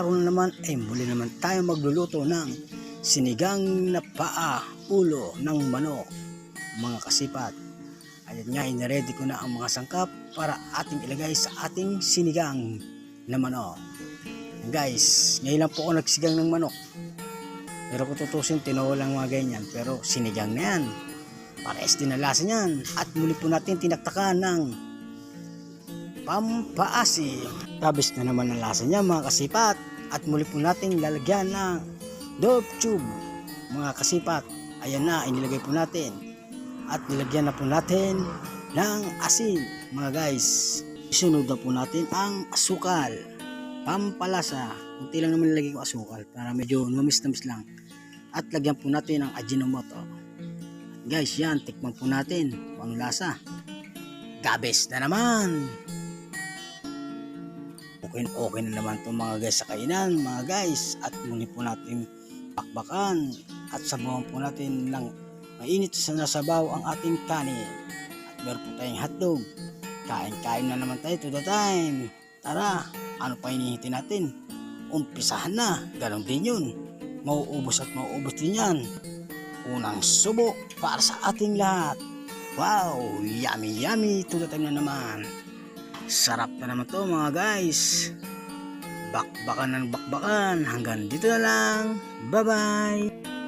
Ako na naman ay muli naman tayo magluluto ng sinigang na paa ulo ng manok mga kasipat. Ayan nga, inaready ko na ang mga sangkap para ating ilagay sa ating sinigang na manok. Guys, ngayon lang po ako nagsigang ng manok. Pero kung tutusin, tinola lang mga ganyan. Pero sinigang na yan. Pares din ang lasa niyan. At muli po natin tinaktakan ng pampaasi. Tabis na naman ang lasa niya mga kasipat. At muli po natin lalagyan ng dope tube mga kasipat. Ayan na, inilagay po natin. At nilagyan na po natin ng asin mga guys. Isunod na po natin ang asukal. Pampalasa. Kunti lang naman nilagay ko asukal para medyo numis-numis lang. At lagyan po natin ang Ajinomoto. Guys, yan, tikman po natin kung ano lasa. Gabes na naman! Okay, okay na naman itong mga guys sa kainan, mga guys. At muli po natin bakbakan at sabawan po natin ng mainit sa nasabaw ang ating kanin. At meron po tayong hotdog. Kain-kain na naman tayo to the time. Tara, ano pa hinihintay natin? Umpisahan na, ganon din yun. Mauubos at mauubos din yan. Unang subo para sa ating lahat. Wow, yummy yummy to the time na naman. Sarap na naman to mga guys. Bakbakan ng bakbakan. Hanggang dito na lang. Bye-bye.